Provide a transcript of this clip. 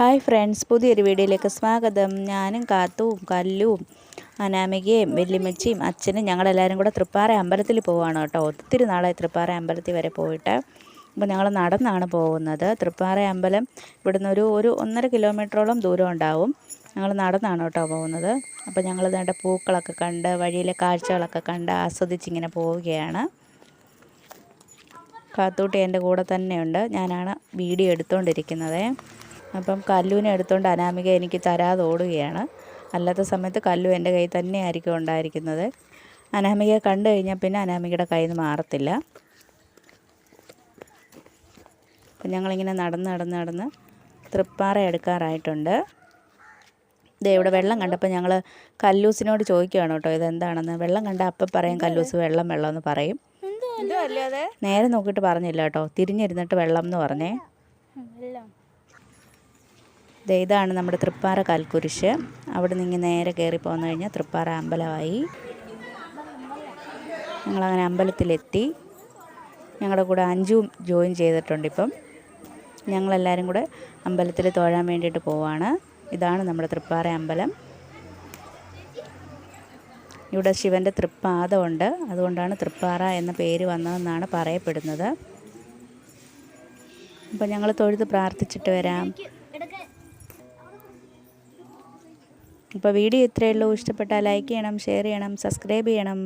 Hi friends പുതിയൊരു വീഡിയോയിലേക്ക് സ്വാഗതം. ഞാനും കാത്തുവും കല്ലും അനാമികയും വല്യമ്മച്ചിയും അച്ഛനും ഞങ്ങളെല്ലാവരും കൂടെ തൃപ്പാറ അമ്പലത്തിൽ പോവാണ് കേട്ടോ. ഒത്തിരി നാളായി തൃപ്പാറ അമ്പലത്തിൽ വരെ പോയിട്ട്. അപ്പോൾ ഞങ്ങൾ നടന്നാണ് പോകുന്നത്. തൃപ്പാറ അമ്പലം ഇവിടുന്ന് ഒരു ഒരു ഒന്നര കിലോമീറ്ററോളം ദൂരം ഉണ്ടാവും. ഞങ്ങൾ നടന്നാണ് കേട്ടോ പോകുന്നത്. അപ്പോൾ ഞങ്ങൾ വേണ്ട പൂക്കളൊക്കെ കണ്ട് വഴിയിലെ കാഴ്ചകളൊക്കെ കണ്ട് ആസ്വദിച്ചിങ്ങനെ പോവുകയാണ്. കാത്തൂട്ടി എന്റെ കൂടെ തന്നെയുണ്ട്. ഞാനാണ് വീഡിയോ എടുത്തുകൊണ്ടിരിക്കുന്നത് അപ്പം കല്ലുവിനെ എടുത്തുകൊണ്ട് അനാമിക എനിക്ക് തരാതെ ഓടുകയാണ്. അല്ലാത്ത സമയത്ത് കല്ലു എന്റെ കയ്യിൽ തന്നെയായിരിക്കും ഉണ്ടായിരിക്കുന്നത്. അനാമികയെ കണ്ടു കഴിഞ്ഞാൽ പിന്നെ അനാമികയുടെ കയ്യിൽ നിന്ന് മാറത്തില്ല. അപ്പം ഞങ്ങളിങ്ങനെ നടന്ന് നടന്ന് നടന്ന് തൃപ്പാറ എടുക്കാറായിട്ടുണ്ട്. ഇതേ ഇവിടെ വെള്ളം കണ്ടപ്പോൾ ഞങ്ങൾ കല്ലൂസിനോട് ചോദിക്കുകയാണ് കേട്ടോ ഇതെന്താണെന്ന്? വെള്ളം കണ്ട അപ്പം പറയും കല്ലൂസ് വെള്ളം വെള്ളം എന്ന് പറയും നേരെ നോക്കിയിട്ട് പറഞ്ഞില്ല കേട്ടോ തിരിഞ്ഞിരുന്നിട്ട് വെള്ളം എന്ന് പറഞ്ഞേ ഇതാണ് നമ്മുടെ തൃപ്പാറ കാൽക്കുരിശ്. അവിടെ നിന്ന് നേരെ കയറി പോന്നു കഴിഞ്ഞാൽ തൃപ്പാറ അമ്പലമായി ഞങ്ങളങ്ങനെ അമ്പലത്തിലെത്തി. ഞങ്ങളുടെ കൂടെ അഞ്ചും ജോയിൻ ചെയ്തിട്ടുണ്ട് ഇപ്പം. ഞങ്ങളെല്ലാവരും കൂടെ അമ്പലത്തിൽ തൊഴാൻ വേണ്ടിയിട്ട് പോവാണ്. ഇതാണ് നമ്മുടെ തൃപ്പാറ അമ്പലം. ഇവിടെ ശിവന്റെ തൃപ്പാദമുണ്ട്. അതുകൊണ്ടാണ് തൃപ്പാറ എന്ന പേര് വന്നതെന്നാണ് പറയപ്പെടുന്നത്. അപ്പം ഞങ്ങൾ തൊഴുത് പ്രാർത്ഥിച്ചിട്ട് വരാം. അപ്പോൾ വീഡിയോ ഇത്രയേ ഉള്ളൂ. ഇഷ്ടപ്പെട്ടാൽ ലൈക്ക് ചെയ്യണം ഷെയർ ചെയ്യണം സബ്സ്ക്രൈബ് ചെയ്യണം.